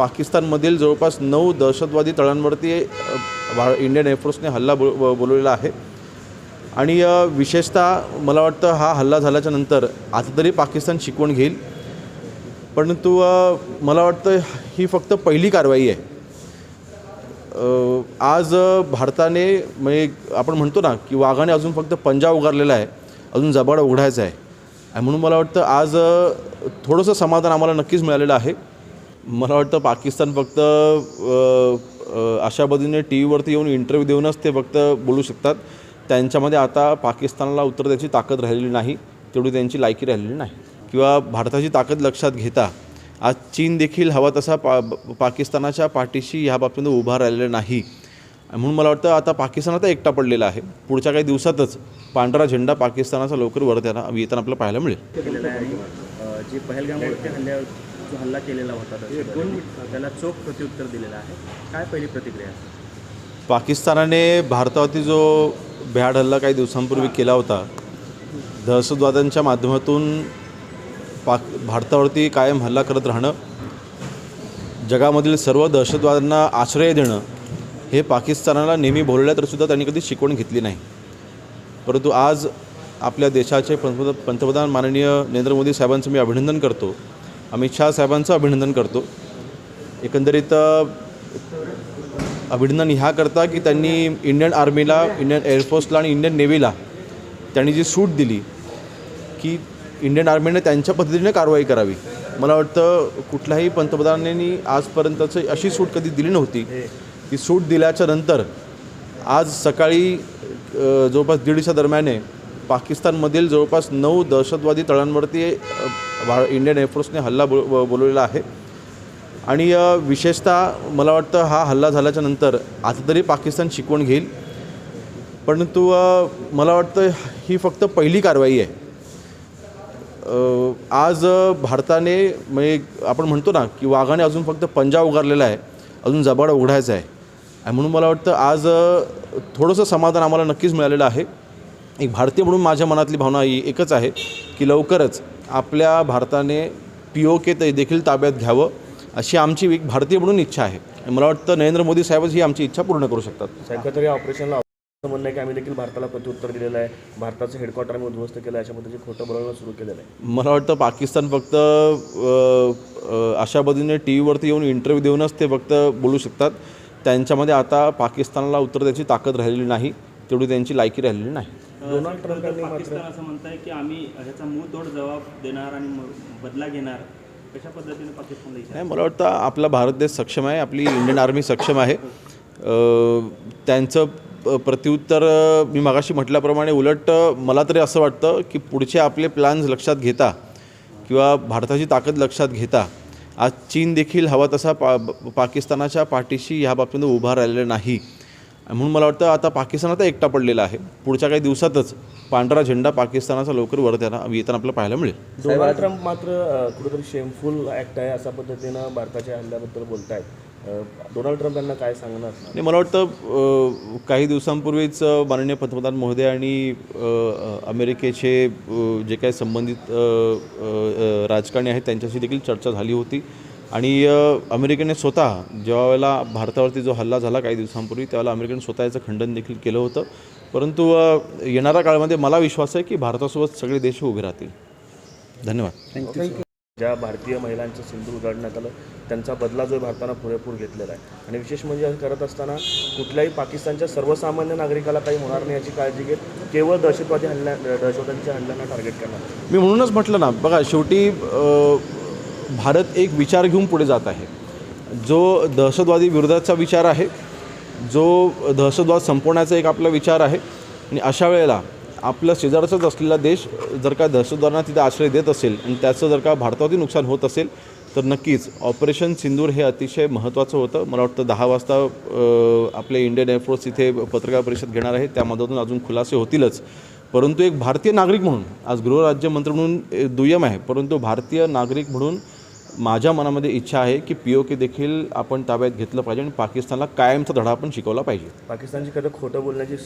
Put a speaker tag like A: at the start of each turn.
A: पाकिस्तानमधील जवळपास नऊ दहशतवादी तळांवरती भा इंडियन एअरफोर्सने हल्ला बो ब- बोलवलेला आहे. आणि विशेषतः मला वाटतं हा हल्ला झाल्याच्यानंतर आता तरी पाकिस्तान शिकवण घेईल. परंतु मला वाटतं ही फक्त पहिली कारवाई आहे. आज भारताने म्हणजे आपण म्हणतो ना की वाघाने अजून फक्त पंजा उगारलेला आहे अजून जबाड उघडायचा आहे. आणि म्हणून मला वाटतं आज थोडंसं समाधान आम्हाला नक्कीच मिळालेलं आहे. मला वाटतं पाकिस्तान फक्त अशा पद्धतीने टी व्हीवरती येऊन इंटरव्ह्यू देऊनच ते फक्त बोलू शकतात. त्यांच्यामध्ये आता पाकिस्तानला उत्तर द्यायची ताकद राहिलेली नाही तेवढी त्यांची लायकी राहिलेली नाही. किंवा भारताची ताकद लक्षात घेता आज चीन देखील हवा तसा पा पाकिस्तानाच्या पाठीशी ह्या बाबतीत उभा राहिलेला नाही. म्हणून मला वाटतं आता पाकिस्तान आता एकटा पडलेला आहे. पुढच्या काही दिवसातच पांढरा झेंडा पाकिस्तानाचा लवकर वर येताना येताना आपल्याला पाहायला मिळेल.
B: जे पहलगामवरती हल्ल्या जो हल्ला केलेला होता त्याला चोख प्रत्युत्तर दिलेलं आहे. काय पहिली प्रतिक्रिया?
A: पाकिस्तानाने भारतावरती जो भ्याड हल्ला काही दिवसांपूर्वी केला होता दहशतवाद्यांच्या माध्यमातून पाक भारतावरती कायम हल्ला करत राहणं जगामधील सर्व दहशतवाद्यांना आश्रय देणं हे पाकिस्तानाला नेहमी बोलल्या तर सुद्धा त्यांनी कधी शिकवण घेतली नाही. परंतु आज आपल्या देशाचे पंतप्रधान पंतप्रधान माननीय नरेंद्र मोदी साहेबांचं मी अभिनंदन करतो. अमित शहा साहेबांचं अभिनंदन करतो. एकंदरीत अभिनंदन अभिनंदन ह्याकरता की त्यांनी इंडियन आर्मीला इंडियन एअरफोर्सला आणि इंडियन नेव्हीला त्यांनी जी सूट दिली की इंडियन आर्मीने त्यांच्या पद्धतीने कारवाई करावी. मला वाटतं कुठल्याही पंतप्रधानांनी आजपर्यंतचं अशी सूट कधी दिली नव्हती. ती सूट दिल्याच्या नंतर आज सकाळी जवळपास दीडच्या दरम्याने पाकिस्तानमधील जवळपास नऊ दहशतवादी तळांवरती भा इंडियन एअरफोर्सने हल्ला बोल ब- बोलवलेला आहे. आणि विशेषतः मला वाटतं हा हल्ला झाल्याच्यानंतर आता तरी पाकिस्तान शिकवण घेईल. परंतु मला वाटतं ही फक्त पहिली कारवाई आहे. आज भारताने म्हणजे आपण म्हणतो ना की वाघाने अजून फक्त पंजा उगारलेला आहे अजून जबाड उघडायचा आहे. आणि म्हणून मला वाटतं आज थोडंसं समाधान आम्हाला नक्कीच मिळालेलं आहे. एक भारतीय म्हणून माझ्या मनातली भावना ही एकच आहे की लवकरच आपल्या भारताने पी ओ के ते देखील ताब्यात घ्यावं अशी आमची एक भारतीय म्हणून इच्छा आहे. मला वाटतं नरेंद्र मोदी साहेबच ही आमची इच्छा पूर्ण करू शकतात.
B: साहेब तर या ऑपरेशनला म्हणणं आहे की आम्ही देखील भारताला प्रत्युत्तर दिलेलं आहे. भारताचं हेडक्वार्टर आम्ही उद्ध्वस्त केलं आहे अशा पद्धतीचे खोटं बोलवणं सुरू केलेलं आहे.
A: मला वाटतं पाकिस्तान फक्त अशा पद्धतीने टी व्हीवरती येऊन इंटरव्ह्यू देऊनच ते फक्त बोलू शकतात. त्यांच्यामध्ये आता पाकिस्तानला उत्तर द्यायची ताकद राहिलेली नाही तेवढी त्यांची लायकी राहिलेली नाही.
B: डोनाल्ड ट्रम्प यांनी मात्र.
C: पाकिस्तान असं म्हणताय की आम्ही ह्याचा मुंहतोड जबाब देणार आणि बदला घेणार. कशा पद्धतीने पाकिस्तानला
A: मला वाटतं आपला भारत देश सक्षम आहे आपली इंडियन आर्मी सक्षम आहे. त्यांचं प्रत्युत्तर मी मागाशी म्हटल्याप्रमाणे उलट मला तरी असं वाटतं की पुढचे आपले प्लॅन्स लक्षात घेता किंवा भारताची ताकद लक्षात घेता. आज चीन देखील हवा तसा पा पाकिस्तानाच्या पाठीशी ह्या बाबतीत उभा राहिलेला नाही. म्हणून मला वाटतं आता पाकिस्तान आता एकटा पडलेला आहे. पुढच्या काही दिवसातच पांढरा झेंडा पाकिस्तानाचा लवकर वर येताना येताना आपल्याला पाहायला मिळेल.
B: डोनाल्ड ट्रम्प मात्र कुठेतरी शेमफुल ॲक्ट आहे अशा पद्धतीनं भारताच्या हल्ल्याबद्दल बोलतायत. अ, डोनाल्ड ट्रम्प यांना काय सांगणार?
A: आणि मला वाटतं काही दिवसांपूर्वीच माननीय पंतप्रधान महोदय आणि अमेरिकेचे जे काही संबंधित राजकारणी आहेत त्यांच्याशी देखील चर्चा झाली होती. आणि अमेरिकेने स्वतः जेव्हा वेळेला भारतावरती जो हल्ला झाला काही दिवसांपूर्वी त्यावेळेला अमेरिकेने स्वतः याचं खंडन देखील केलं होतं. परंतु येणाऱ्या काळामध्ये मला विश्वास आहे की भारतासोबत सगळे देश उभे राहतील. धन्यवाद.
B: ज्या भारतीय महिलांचं सिंदूर उजाडण्यात आलं त्यांचा बदला जो भारतानं पुरेपूर घेतलेला आहे. आणि विशेष म्हणजे असं करत असताना कुठल्याही पाकिस्तानच्या सर्वसामान्य नागरिकाला काही होणार नाही याची काळजी घेत केवळ दहशतवादी हल्ल्या दहशतवाद्यांच्या हल्ल्यांना टार्गेट करणार.
A: मी म्हणूनच म्हटलं ना बघा शेवटी भारत एक विचार घेऊन पुढे जात आहे. जो दहशतवादी विरोधाचा विचार आहे जो दहशतवाद संपवण्याचा एक आपला विचार आहे आणि अशा वेळेला आपलं शेजारचाच असलेला देश जर का दहशतवादांना तिथे आश्रय देत असेल आणि त्याचं जर का भारतावरती नुकसान होत असेल तर नक्कीच ऑपरेशन सिंदूर हे अतिशय महत्त्वाचं होतं. मला वाटतं दहा वाजता आपले इंडियन एअरफोर्स इथे पत्रकार परिषद घेणार आहे. त्यामधून अजून खुलासे होतीलच. परंतु एक भारतीय नागरिक म्हणून आज गृहराज्यमंत्री म्हणून दुय्यम आहे. परंतु भारतीय नागरिक म्हणून माझ्या मनामध्ये इच्छा आहे की पी ओ के देखील आपण ताब्यात घेतलं पाहिजे आणि पाकिस्तानला कायमचा धडा आपण शिकवला पाहिजे.
B: पाकिस्तानची खरं खोटं बोलण्याची